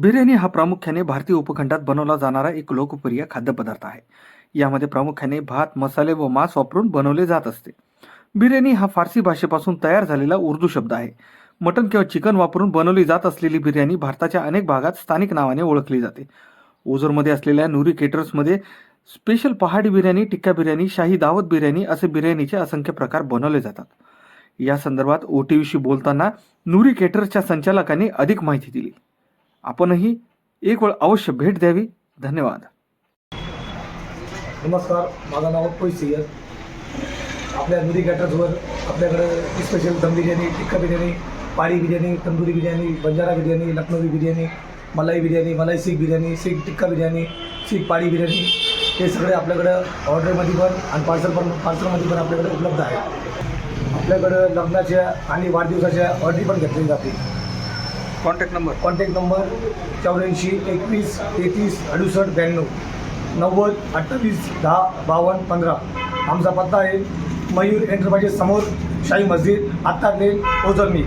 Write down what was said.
बिर्याणी हा प्रामुख्याने भारतीय उपखंडात बनवला जाणारा एक लोकप्रिय खाद्यपदार्थ आहे. यामध्ये प्रामुख्याने भात मसाले व मांस वापरून बनवले जात असते. बिर्याणी हा फारसी भाषेपासून तयार झालेला उर्दू शब्द आहे. मटण किंवा चिकन वापरून बनवली जात असलेली बिर्याणी भारताच्या अनेक भागात स्थानिक नावाने ओळखली जाते. ओझरमध्ये असलेल्या नुरी केटर्समध्ये स्पेशल पहाडी बिर्याणी टिक्का बिर्याणी शाही दावत बिर्याणी असे बिर्याणीचे असंख्य प्रकार बनवले जातात. या संदर्भात ओ टी व्हीशी बोलताना नुरी केटर्सच्या संचालकांनी अधिक माहिती दिली. आपणही एक वेळ अवश्य भेट द्यावी. धन्यवाद. नमस्कार माझं नाव अप्पू सियर आपल्या नदी कॅटर्सवर आपल्याकडं स्पेशल दम बिर्याणी टिक्का बिर्याणी पाळी बिर्याणी तंदुरी बिर्याणी बंजारा बिर्याणी लखनौरी बिर्याणी मलाई बिर्याणी मलाई सीख बिर्याणी सीख टिक्का बिर्याणी सीख पाळी बिर्याणी हे सगळे आपल्याकडं ऑर्डरमध्ये पण आणि पार्सल पण पार्सलमध्ये पण आपल्याकडे उपलब्ध आहे आपल्याकडं लग्नाच्या आणि वाढदिवसाच्या ऑर्डरी पण घेतली जाते. कॉन्टॅक्ट नंबर कॉन्टॅक्ट नंबर चौऱ्याऐंशी एकवीस तेहतीस अडुसष्ट ब्याण्णव. नव्वद अठ्ठावीस दहा बावन्न पंधरा. आमचा पत्ता आहे मयूर एंटरप्राइजेस समोर शाही मस्जिद आत्ता लेन ओझरनी